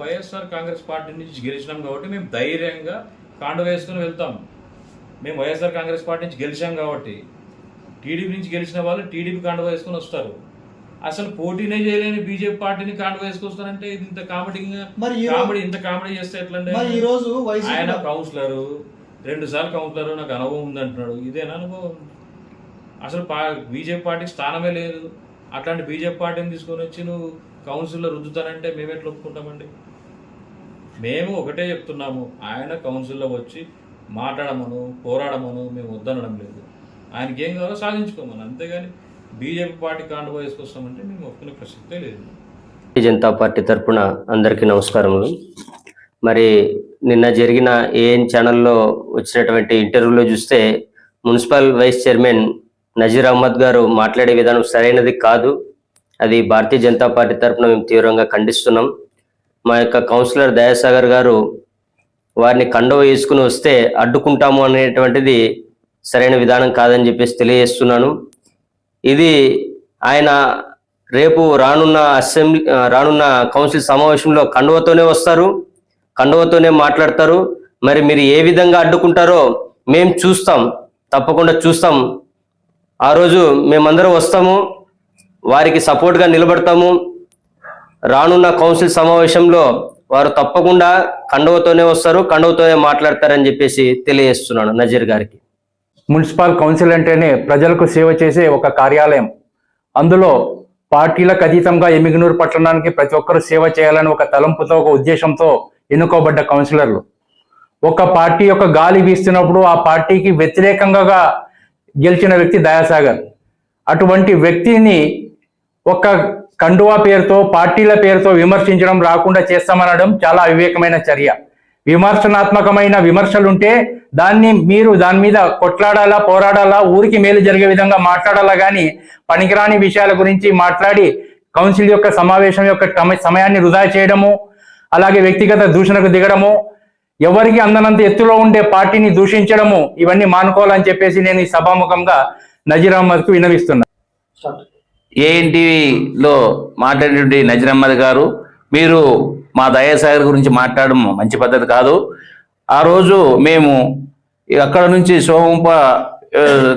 YSR Congress party నుంచి గెలిచినాం కాబట్టి మేము ధైర్యంగా కాండ వేసుకుని వెళ్తాం. మేము వైఎస్ఆర్ కాంగ్రెస్ పార్టీ నుంచి గెలిచాం కాబట్టి టీడీపీ నుంచి గెలిచిన వాళ్ళు టీడీపీ కాండ వేసుకుని వస్తారు. అసలు పోటీనే చేయలేని బీజేపీ పార్టీని కాండ వేసుకొస్తారంటే ఇది ఇంత కామెడీ కామెడీ ఇంత కామెడీ చేస్తే ఎట్లండి? మరి ఈ రోజు ఆయన కౌన్సిలర్ రెండు సార్లు కౌన్సిలర్ నాకు అనుభవం ఉంది అంటున్నాడు. ఇదేనా అనుభవం? అసలు బీజేపీ పార్టీకి స్థానమే లేదు. అట్లాంటి బీజేపీ పార్టీని తీసుకొని వచ్చి నువ్వు కౌన్సిల్లో రుద్దుతానంటే మేము ఎట్లా ఒప్పుకుంటామండి మేము ఒకటే చెప్తున్నాము ఆయన కౌన్సిల్లో వచ్చి మాట్లాడమను పోరాడమను మేము వద్దనడం లేదు. ఆయనకి ఏం కావాలో సాధించుకోమని. అంతేగాని బీజేపీ పార్టీ కాండ వేసుకొస్తామంటే మేము ఒప్పుకునే ప్రసక్తే లేదు. భారతీయ జనతా పార్టీ తరఫున అందరికీ నమస్కారములు. మరి నిన్న జరిగిన ఏఎన్ ఛానల్లో వచ్చినటువంటి ఇంటర్వ్యూలో చూస్తే municipal vice chairman Nazeer Ahmed గారు మాట్లాడే విధానం సరైనది కాదు. అది భారతీయ జనతా పార్టీ తరపున మేము తీవ్రంగా ఖండిస్తున్నాం. మా యొక్క కౌన్సిలర్ దయాసాగర్ గారు వారిని కండవ వేసుకుని వస్తే అడ్డుకుంటాము అనేటువంటిది సరైన విధానం కాదని చెప్పేసి తెలియజేస్తున్నాను. ఇది ఆయన రేపు రానున్న అసెంబ్లీ రానున్న కౌన్సిల్ సమావేశంలో కండువతోనే వస్తారు కండువతోనే మాట్లాడతారు. మరి మీరు ఏ విధంగా అడ్డుకుంటారో మేము చూస్తాం తప్పకుండా చూస్తాం. ఆ రోజు మేమందరం వస్తాము. వారికి సపోర్ట్గా నిలబడతాము. రానున్న కౌన్సిల్ సమావేశంలో వారు తప్పకుండా కండవతోనే వస్తారు కండవతోనే మాట్లాడతారని చెప్పేసి తెలియజేస్తున్నాను నజీర్ గారికి. మున్సిపల్ కౌన్సిల్ అంటేనే ప్రజలకు సేవ చేసే ఒక కార్యాలయం. అందులో పార్టీలకు అతీతంగా ఎమిగనూరు పట్టణానికి ప్రతి ఒక్కరూ సేవ చేయాలని ఒక తలంపుతో ఒక ఉద్దేశంతో ఎన్నుకోబడ్డ కౌన్సిలర్లు. ఒక పార్టీ యొక్క గాలి వీస్తున్నప్పుడు ఆ పార్టీకి వ్యతిరేకంగా గెలిచిన వ్యక్తి దయాసాగర్. అటువంటి వ్యక్తిని ఒక కండువా పేరుతో పార్టీల పేరుతో విమర్శించడం రాకుండా చేస్తామనడం చాలా అవివేకమైన చర్య. విమర్శనాత్మకమైన విమర్శలుంటే దాన్ని మీరు దాని మీద కొట్లాడాలా పోరాడాలా ఊరికి మేలు జరిగే విధంగా మాట్లాడాలా కానీ పనికిరాని విషయాల గురించి మాట్లాడి కౌన్సిల్ యొక్క సమావేశం యొక్క సమయాన్ని వృధా చేయడము అలాగే వ్యక్తిగత దూషణకు దిగడము ఎవరికి అందనంత ఎత్తులో ఉండే పార్టీని దూషించడము ఇవన్నీ మానుకోవాలని చెప్పేసి నేను ఈ సభాముఖంగా నజీర్ అహ్మద్కు వినవిస్తున్నా. ఏఎన్టీవీలో మాట్లాడేటువంటి నజర్ అహ్మద్ గారు మీరు మా దయాసాగర్ గురించి మాట్లాడడం మంచి పద్ధతి కాదు. ఆ రోజు మేము అక్కడ నుంచి సోమంప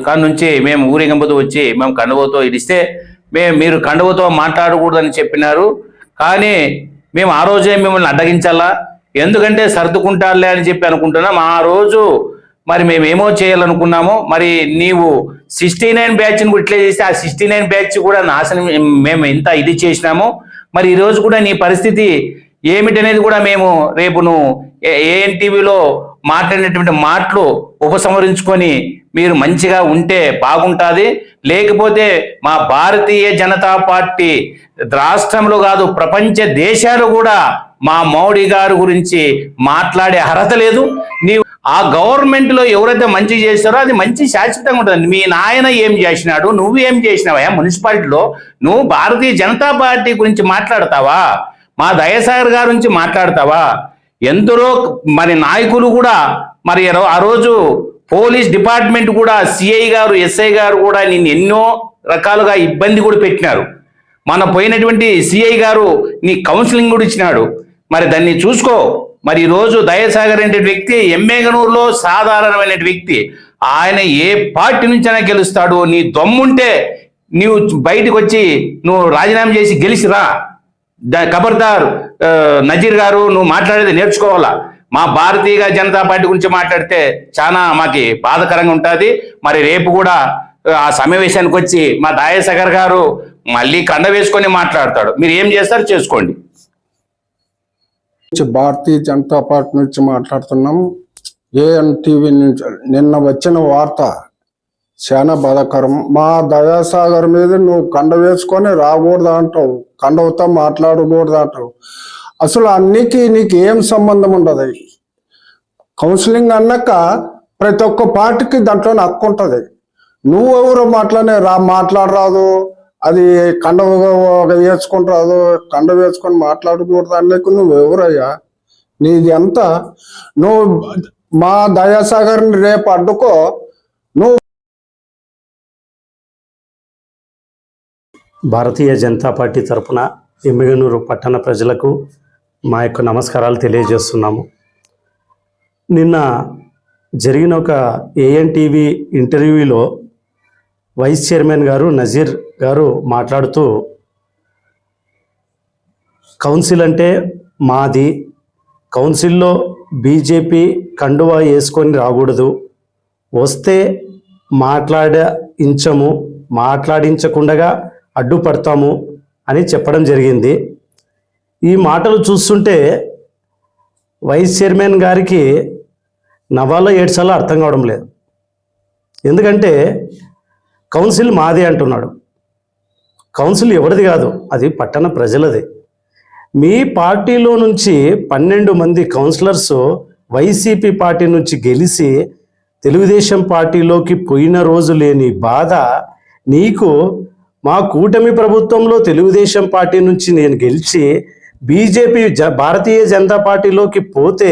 కాడ నుంచి మేము ఊరేగింపుతో వచ్చి మేము కండువతో ఇడిస్తే మేము మీరు కండువతో మాట్లాడకూడదని చెప్పినారు. కానీ మేము ఆ రోజే మిమ్మల్ని అడ్డగించాలా? ఎందుకంటే సర్దుకుంటారులే అని చెప్పి అనుకుంటున్నాం. ఆ రోజు మరి మేము ఏమో చేయాలనుకున్నామో మరి నీవు సిక్స్టీ నైన్ బ్యాచ్ని ఇట్లా చేసి ఆ సిక్స్టీ నైన్ బ్యాచ్ కూడా నాశనం మేము ఎంత ఇది చేసినామో మరి ఈరోజు కూడా నీ పరిస్థితి ఏమిటనేది కూడా మేము రేపు నువ్వు ఏఎన్టీవీలో మాట్లాడినటువంటి మాటలు ఉపసంహరించుకొని మీరు మంచిగా ఉంటే బాగుంటుంది. లేకపోతే మా భారతీయ జనతా పార్టీ రాష్ట్రంలో కాదు ప్రపంచ దేశాలు కూడా మా మోడీ గారి గురించి మాట్లాడే అర్హత లేదు. నీవు ఆ గవర్నమెంట్లో ఎవరైతే మంచి చేస్తారో అది మంచి శాశ్వతంగా ఉంటుంది మీ నాయన ఏం చేసినాడు? నువ్వు ఏం చేసినావా? మున్సిపాలిటీలో నువ్వు భారతీయ జనతా పార్టీ గురించి మాట్లాడతావా? మా దయసాగర్ గారి గురించి మాట్లాడతావా? ఎందరో మరి నాయకులు కూడా మరి ఆ రోజు పోలీస్ డిపార్ట్మెంట్ కూడా సిఐ గారు ఎస్ఐ గారు కూడా నిన్ను ఎన్నో రకాలుగా ఇబ్బంది కూడా పెట్టినారు. మన పోయినటువంటి సిఐ గారు నీ కౌన్సిలింగ్ కూడా ఇచ్చినాడు. మరి దాన్ని చూసుకో. మరి ఈరోజు రోజు దయసాగర్ అనే వ్యక్తి ఎమ్మెగనూరులో సాధారణమైన వ్యక్తి. ఆయన ఏ పార్టీ నుంచైనా గెలుస్తాడు. నీ దమ్ముంటే నీవు బయటకు వచ్చి నువ్వు రాజీనామా చేసి గెలిచిరా ద- ఖబర్దార్ నజీర్ గారు నువ్వు మాట్లాడేది నేర్చుకోవాలా? మా భారతీయ జనతా పార్టీ గురించి మాట్లాడితే చాలా మాకి బాధకరంగా ఉంటుంది. మరి రేపు కూడా ఆ సమావేశానికి వచ్చి మా దాయసగర్ గారు మళ్ళీ కండ వేసుకొని మాట్లాడతాడు. మీరు ఏం చేస్తారు చేసుకోండి. నుంచి భారతీయ జనతా పార్టీ నుంచి మాట్లాడుతున్నాం. ఏఎన్టీవీ నుంచి నిన్న వచ్చిన వార్త చాలా బాధాకరం. మా దయాసాగర్ మీద నువ్వు కండ వేసుకొని రాకూడదు అంటావు. కండవుతా మాట్లాడకూడదు అంటావు. అసలు అన్నికి నీకు ఏం సంబంధం ఉండదు. కౌన్సిలింగ్ అన్నాక ప్రతి ఒక్క పార్టీకి దాంట్లో హక్కు ఉంటుంది. నువ్వెవరు మాట్లాడే రా మాట్లాడరాదు. అది కండ వేసుకుంటారు కండ వేసుకొని మాట్లాడకూడదు అన్నకు నువ్వు ఎవరయ్యా? నీది ఎంత? నువ్వు మా దయాసాగర్ని రేపు అడ్డుకో. నువ్వు భారతీయ జనతా పార్టీ తరఫున ఎమ్మిగనూరు పట్టణ ప్రజలకు మా యొక్క నమస్కారాలు తెలియజేస్తున్నాము. నిన్న జరిగిన ఒక ఏఎన్టీవీ ఇంటర్వ్యూలో వైస్ చైర్మన్ గారు నజీర్ గారు మాట్లాడుతూ కౌన్సిల్ అంటే మాది. కౌన్సిల్లో బీజేపీ కండువా వేసుకొని రాకూడదు. వస్తే మాట్లాడించము మాట్లాడించకుండా అడ్డుపడతాము అని చెప్పడం జరిగింది. ఈ మాటలు చూస్తుంటే వైస్ చైర్మన్ గారికి నవాలో ఏడ్చాలో అర్థం కావడం లేదు. ఎందుకంటే కౌన్సిల్ మాది అంటున్నాడు. కౌన్సిల్ ఎవరిది కాదు అది పట్టణ ప్రజలది. మీ పార్టీలో నుంచి పన్నెండు మంది కౌన్సిలర్స్ వైసీపీ పార్టీ నుంచి గెలిచి తెలుగుదేశం పార్టీలోకి పోయిన రోజు లేని బాధ నీకు మా కూటమి ప్రభుత్వంలో తెలుగుదేశం పార్టీ నుంచి నేను గెలిచి బీజేపీ జ భారతీయ జనతా పార్టీలోకి పోతే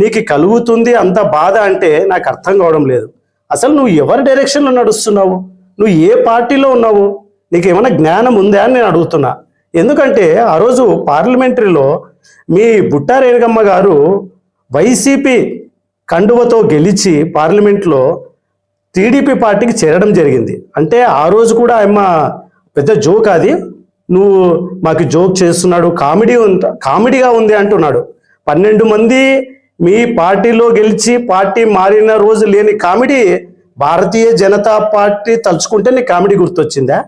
నీకు కలుగుతుంది అంత బాధ అంటే నాకు అర్థం కావడం లేదు. అసలు నువ్వు ఎవరి డైరెక్షన్లో నడుస్తున్నావు? నువ్వు ఏ పార్టీలో ఉన్నావు? నీకు ఏమైనా జ్ఞానం ఉందా అని నేను అడుగుతున్నా. ఎందుకంటే ఆ రోజు పార్లమెంటరీలో మీ బుట్టా రేణుగమ్మ గారు వైసీపీ కండువతో గెలిచి పార్లమెంట్లో టీడీపీ పార్టీకి చేరడం జరిగింది. అంటే ఆ రోజు కూడా ఆయమ్మ పెద్ద జోక్ అది. నువ్వు మాకు జోక్ చేస్తున్నాడు కామెడీ కామెడీగా ఉంది అంటున్నాడు. పన్నెండు మంది మీ పార్టీలో గెలిచి పార్టీ మారిన రోజు లేని కామెడీ భారతీయ జనతా పార్టీ తలుచుకుంటే నీకు కామెడీ గుర్తొచ్చిందా?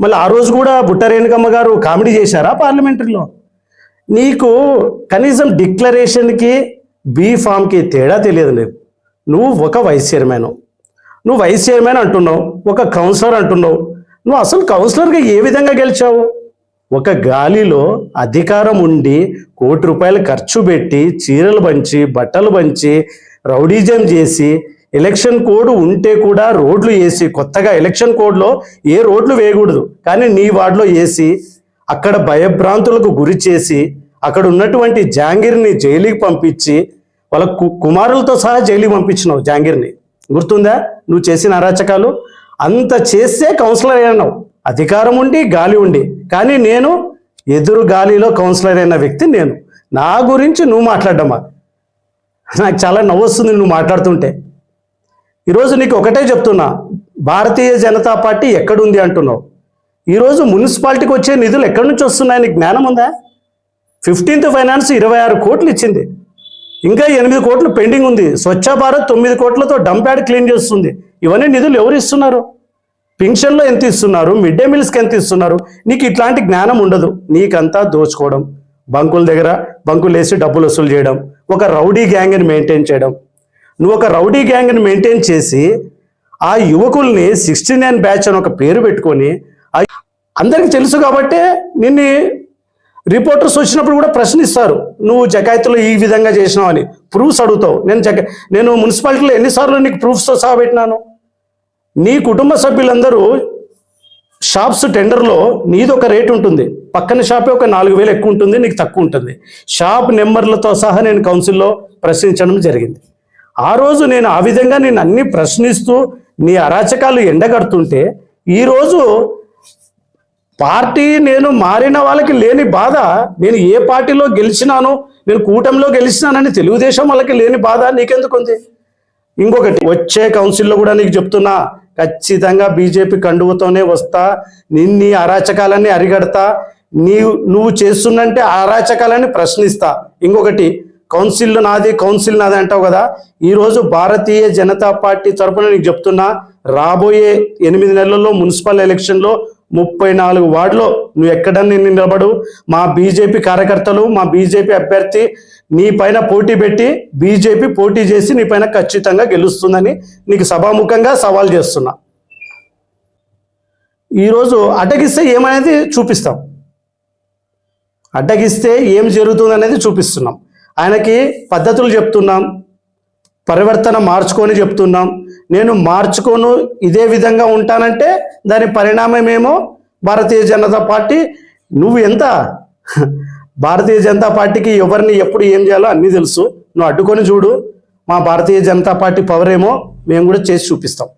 మళ్ళీ ఆ రోజు కూడా బుట్ట రేణుకమ్మ గారు కామెడీ చేశారా పార్లమెంటరీలో? నీకు కనీసం డిక్లరేషన్కి బీ ఫామ్కి తేడా తెలియదు నీకు. నువ్వు ఒక వైస్ చైర్మన్. నువ్వు వైస్ చైర్మన్ అంటున్నావు ఒక కౌన్సిలర్ అంటున్నావు. నువ్వు అసలు కౌన్సిలర్గా ఏ విధంగా గెలిచావు? ఒక గాలిలో అధికారం ఉండి కోటి రూపాయలు ఖర్చు పెట్టి చీరలు పంచి బట్టలు పంచి రౌడీజం చేసి ఎలక్షన్ కోడ్ ఉంటే కూడా రోడ్లు వేసి కొత్తగా ఎలక్షన్ కోడ్లో ఏ రోడ్లు వేయకూడదు. కానీ నీ వార్డులో వేసి అక్కడ భయభ్రాంతులకు గురి చేసి అక్కడ ఉన్నటువంటి జాంగీర్ని జైలుకి పంపించి వాళ్ళ కు- కుమారులతో సహా జైలుకి పంపించినావు జాంగీర్ని. గుర్తుందా? నువ్వు చేసిన అరాచకాలు? అంత చేస్తే కౌన్సిలర్ అయినావు. అధికారం ఉండి గాలి ఉండి. కానీ నేను ఎదురు గాలిలో కౌన్సిలర్ అయిన వ్యక్తి నేను. నా గురించి నువ్వు మాట్లాడమ్మా. నాకు చాలా నవ్వొస్తుంది నువ్వు మాట్లాడుతుంటే. ఈరోజు నీకు ఒకటే చెప్తున్నా భారతీయ జనతా పార్టీ ఎక్కడుంది అంటున్నావు. ఈరోజు మున్సిపాలిటీకి వచ్చే నిధులు ఎక్కడి నుంచి వస్తున్నాయి? నీకు జ్ఞానం ఉందా? ఫిఫ్టీన్త్ ఫైనాన్స్ ఇరవై ఆరు కోట్లు ఇచ్చింది. ఇంకా ఎనిమిది కోట్లు పెండింగ్ ఉంది. స్వచ్ఛ భారత్ తొమ్మిది కోట్లతో డంప్యాడ్ క్లీన్ చేస్తుంది. ఇవన్నీ నిధులు ఎవరు ఇస్తున్నారు? పింఛన్లో ఎంత ఇస్తున్నారు? మిడ్ డే మీల్స్కి ఎంత ఇస్తున్నారు? నీకు ఇట్లాంటి జ్ఞానం ఉండదు. నీకంతా దోచుకోవడం బంకుల దగ్గర బంకులు వేసి డబ్బులు వసూలు చేయడం ఒక రౌడీ గ్యాంగ్ని మెయింటైన్ చేయడం. నువ్వు ఒక రౌడీ గ్యాంగ్ని మెయింటైన్ చేసి ఆ యువకుల్ని సిక్స్టీ నైన్ బ్యాచ్ అని ఒక పేరు పెట్టుకొని ఆ అందరికీ తెలుసు కాబట్టే నిన్ను రిపోర్టర్స్ వచ్చినప్పుడు కూడా ప్రశ్నిస్తారు. నువ్వు జకాయత్లో ఈ విధంగా చేసినావు అని. ప్రూఫ్స్ అడుగుతావు. నేను జక నేను మున్సిపాలిటీలో ఎన్నిసార్లు నీకు ప్రూఫ్స్తో సహా పెట్టినాను. నీ కుటుంబ సభ్యులందరూ షాప్స్ టెండర్లో నీది ఒక రేట్ ఉంటుంది. పక్కన షాపే ఒక నాలుగు వేలు ఎక్కువ ఉంటుంది నీకు తక్కువ ఉంటుంది. షాప్ నెంబర్లతో సహా నేను కౌన్సిల్లో ప్రశ్నించడం జరిగింది. ఆ రోజు నేను ఆ విధంగా నేను అన్ని ప్రశ్నిస్తూ నీ అరాచకాలు ఎండగడుతుంటే ఈరోజు పార్టీ నేను మారిన వాళ్ళకి లేని బాధ నేను ఏ పార్టీలో గెలిచినాను నేను కూటమిలో గెలిచినానని తెలుగుదేశం వాళ్ళకి లేని బాధ నీకెందుకుంది ఇంకొకటి వచ్చే కౌన్సిల్లో కూడా నీకు చెప్తున్నా ఖచ్చితంగా బీజేపీ కండువతోనే వస్తా నిన్ని అరాచకాలన్నీ అరిగడతా నీ నువ్వు చేస్తున్నంటే అరాచకాలని ప్రశ్నిస్తా. ఇంకొకటి కౌన్సిల్ నాది కౌన్సిల్ నాది అంటావు కదా. ఈరోజు భారతీయ జనతా పార్టీ తరపున నీకు చెప్తున్నా రాబోయే ఎనిమిది నెలల్లో మున్సిపల్ ఎలక్షన్లో ముప్పై నాలుగు వార్డులో నువ్వు ఎక్కడన్నా నిలబడు మా బీజేపీ కార్యకర్తలు మా బీజేపీ అభ్యర్థి నీ పైన పోటీ పెట్టి బీజేపీ పోటీ చేసి నీ పైన ఖచ్చితంగా గెలుస్తుందని నీకు సభాముఖంగా సవాల్ చేస్తున్నా. ఈరోజు అడ్డగిస్తే ఏమనేది చూపిస్తాం. అడ్డగిస్తే ఏం జరుగుతుంది అనేది చూపిస్తున్నాం. ఆయనకి పద్ధతులు చెప్తున్నాం పరివర్తన మార్చుకొని చెప్తున్నాం. నేను మార్చుకోను ఇదే విధంగా ఉంటానంటే దాని పరిణామం ఏమో భారతీయ జనతా పార్టీ. నువ్వు ఎంత? భారతీయ జనతా పార్టీకి ఎవరిని ఎప్పుడు ఏం చేయాలో అన్నీ తెలుసు. నువ్వు అడ్డుకొని చూడు మా భారతీయ జనతా పార్టీ పవర్ ఏమో మేము కూడా చేసి చూపిస్తాం.